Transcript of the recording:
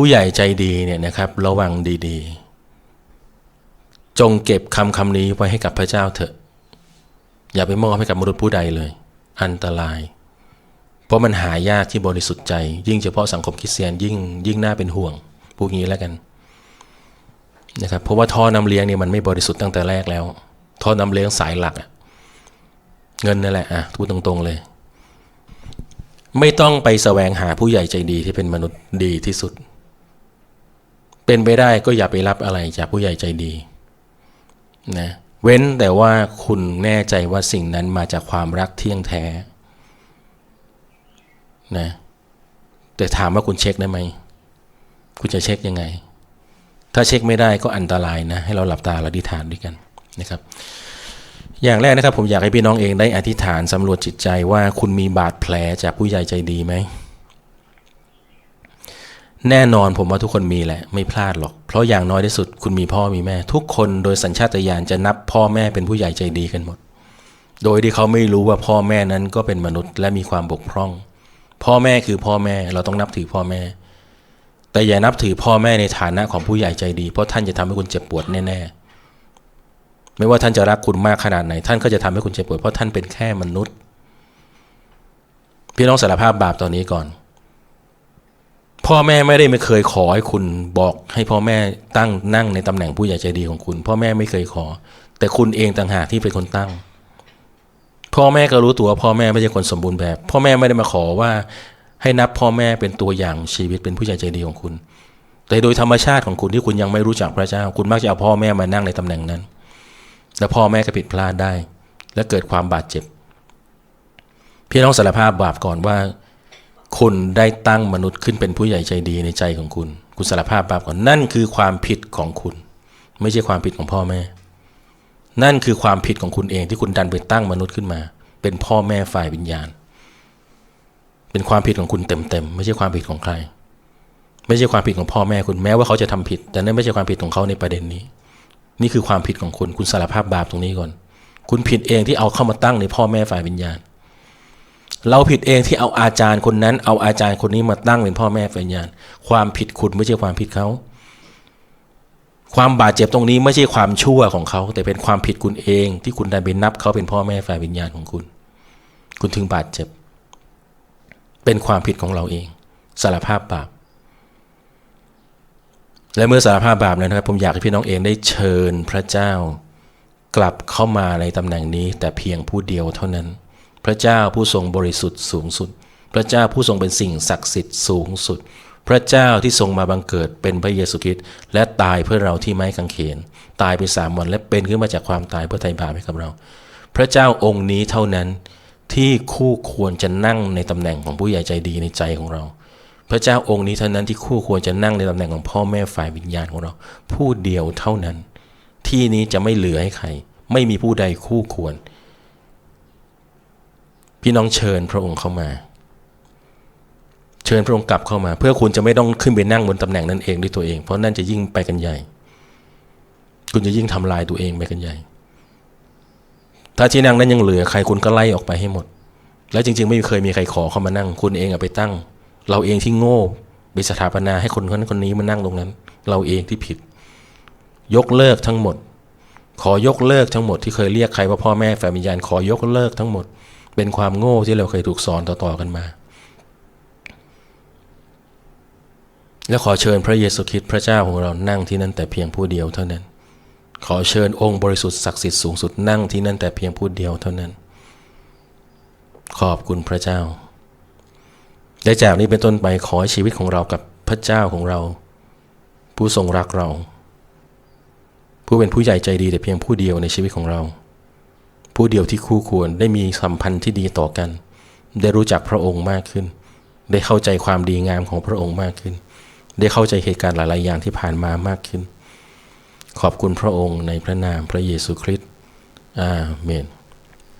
ผู้ใหญ่ใจดีเนี่ยนะครับระวังดีๆ จงเก็บคำคำนี้ไว้ให้กับพระเจ้าเถอะ อย่าไปมอบให้กับมนุษย์ผู้ใดเลย อันตราย เพราะมันหายากที่บริสุทธิ์ใจ ยิ่งเฉพาะสังคมคริสเตียนยิ่งยิ่งน่าเป็นห่วงพวกนี้แล้วกันนะครับเพราะว่าท่อนำเลี้ยงเนี่ยมันไม่บริสุทธิ์ตั้งแต่แรกแล้ว ท่อนำเลี้ยงสายหลักเงินนั่นแหละอะพูดตรงๆเลย ไม่ต้องไปแสวงหาผู้ใหญ่ใจดีที่เป็นมนุษย์ดีที่สุด เป็นไปได้ก็อย่าไปรับอะไรจากผู้ใหญ่ใจดีนะเว้นแต่ว่าคุณแน่ใจว่าสิ่งนั้นมาจากความรักเที่ยงแท้นะแต่ถามว่าคุณเช็คได้ไหม คุณจะเช็คยังไง ถ้าเช็คไม่ได้ก็อันตรายนะ ให้เราหลับตาเราอธิษฐานด้วยกันนะครับ อย่างแรกนะครับ ผมอยากให้พี่น้องเองได้อธิษฐานสำรวจจิตใจว่าคุณมีบาดแผลจากผู้ใหญ่ใจดีไหม แน่นอนผมว่าทุกคนมีแหละไม่พลาดหรอก เพราะอย่างน้อยที่สุดคุณมีพ่อมีแม่ ทุกคนโดยสัญชาตญาณจะนับพ่อแม่เป็นผู้ใหญ่ใจดีกันหมด โดยที่เขาไม่รู้ว่าพ่อแม่นั้นก็เป็นมนุษย์และมีความบกพร่อง พ่อแม่คือพ่อแม่เราต้องนับถือพ่อแม่ แต่อย่านับถือพ่อแม่ในฐานะของผู้ใหญ่ใจดี เพราะท่านจะทำให้คุณเจ็บปวดแน่ๆไม่ว่าท่านจะรักคุณมากขนาดไหน ท่านก็จะทำให้คุณเจ็บปวดเพราะท่านเป็นแค่มนุษย์ พี่น้องสารภาพบาปตอนนี้ก่อน พ่อแม่ไม่ได้ไม่เคยขอให้คุณบอกให้พ่อแม่ตั้งนั่งในตำแหน่งผู้ใหญ่ใจดีของคุณ พ่อแม่ไม่เคยขอ แต่คุณเองต่างหากที่เป็นคนตั้ง พ่อแม่ก็รู้ตัวพ่อแม่ไม่ใช่คนสมบูรณ์แบบ พ่อแม่ไม่ได้มาขอว่า ให้นับพ่อแม่เป็นตัวอย่างชีวิตเป็นผู้ใหญ่ใจดีของคุณ แต่โดยธรรมชาติของคุณที่คุณยังไม่รู้จักพระเจ้า คุณมักจะเอาพ่อแม่มานั่งในตำแหน่งนั้น แล้วพ่อแม่ก็ผิดพลาดได้ และเกิดความบาดเจ็บ พี่น้องสารภาพบาปก่อนว่า คุณได้ตั้งมนุษย์ขึ้นเป็นผู้ใหญ่ใจดีในใจของคุณ คุณสารภาพบาปก่อนนั่นคือความผิดของคุณ ไม่ใช่ความผิดของพ่อแม่ นั่นคือความผิดของคุณเองที่คุณดันไปตั้งมนุษย์ขึ้นมา เป็นพ่อแม่ฝ่ายวิญญาณ เป็นความผิดของคุณเต็มๆไม่ใช่ความผิดของใคร ไม่ใช่ความผิดของพ่อแม่คุณแม้ว่าเขาจะทำผิด แต่นั่นไม่ใช่ความผิดของเขาในประเด็นนี้ นี่คือความผิดของคุณคุณสารภาพบาปตรงนี้ก่อน คุณผิดเองที่เอาเข้ามาตั้งในพ่อแม่ฝ่ายวิญญาณ เราผิดเองที่เอาอาจารย์คนนั้น เอาอาจารย์คนนี้มาตั้งเป็นพ่อแม่ฝ่ายวิญญาณความผิดคุณไม่ใช่ความผิดเขา ความบาดเจ็บตรงนี้ไม่ใช่ความชั่วของเขา แต่เป็นความผิดคุณเอง ที่คุณไดันไปนับเขาเป็นพ่อแม่ฝ่ายวิญญาณของคุณ คุณถึงบาดเจ็บ เป็นความผิดของเราเอง สารภาพบาปและเมื่อสารภาพบาปแล้วนะครับ ผมอยากให้พี่น้องเองได้เชิญพระเจ้ากลับเข้ามาในตำแหน่งนี้ แต่เพียงผู้เดียวเท่านั้น พระเจ้าผู้ทรงบริสุทธิ์สูงสุด พระเจ้าผู้ทรงเป็นสิ่งศักดิ์สิทธิ์สูงสุด พระเจ้าที่ทรงมาบังเกิดเป็นพระเยซูคริสต์และตายเพื่อเราที่ไม้กางเขน ตายไปสามวันและเป็นขึ้นมาจากความตายเพื่อไถ่บาปให้กับเรา พระเจ้าองค์นี้เท่านั้นที่คู่ควรจะนั่งในตำแหน่งของผู้ใหญ่ใจดีในใจของเรา พระเจ้าองค์นี้เท่านั้นที่คู่ควรจะนั่งในตำแหน่งของพ่อแม่ฝ่ายวิญญาณของเรา ผู้เดียวเท่านั้น ที่นี้จะไม่เหลือให้ใคร ไม่มีผู้ใดคู่ควร พี่น้องเชิญพระองค์เข้ามา เชิญพระองค์กลับเข้ามา เพื่อคุณจะไม่ต้องขึ้นไปนั่งบนตำแหน่งนั้นเองด้วยตัวเอง เพราะนั่นจะยิ่งไปกันใหญ่ คุณจะยิ่งทำลายตัวเองไปกันใหญ่ ถ้าที่นั่งนั้นยังเหลือใครคุณก็ไล่ออกไปให้หมด แล้วจริง ๆ ไม่เคยมีใครขอเข้ามานั่ง คุณเองอไปตั้ง เราเองที่โง่ไปสถาปนาให้คนคนนั้นคนนี้มานั่งตรงนั้น เราเองที่ผิด ยกเลิกทั้งหมด ขอยกเลิกทั้งหมดที่เคยเรียกใครว่าพ่อแม่แฝงวิญญาณขอยกเลิกทั้งหมด เป็นความโง่ที่เราเคยถูกสอนต่อๆกันมา และขอเชิญพระเยซูคริสต์พระเจ้าของเรานั่งที่นั่นแต่เพียงผู้เดียวเท่านั้น ขอเชิญองค์บริสุทธิ์ศักดิ์สิทธิ์สูงสุดนั่งที่นั่นแต่เพียงผู้เดียวเท่านั้น ขอบคุณพระเจ้าและจากนี้เป็นต้นไปขอให้ชีวิตของเรากับพระเจ้าของเรา ผู้ทรงรักเรา ผู้เป็นผู้ใหญ่ใจดีแต่เพียงผู้เดียวในชีวิตของเรา ผู้เดียวที่คู่ควรได้มีสัมพันธ์ที่ดีต่อกัน ได้รู้จักพระองค์มากขึ้น ได้เข้าใจความดีงามของพระองค์มากขึ้น ได้เข้าใจเหตุการณ์หลาย ๆ อย่างที่ผ่านมามากขึ้น ขอบคุณพระองค์ในพระนามพระเยซูคริสต์อาเมน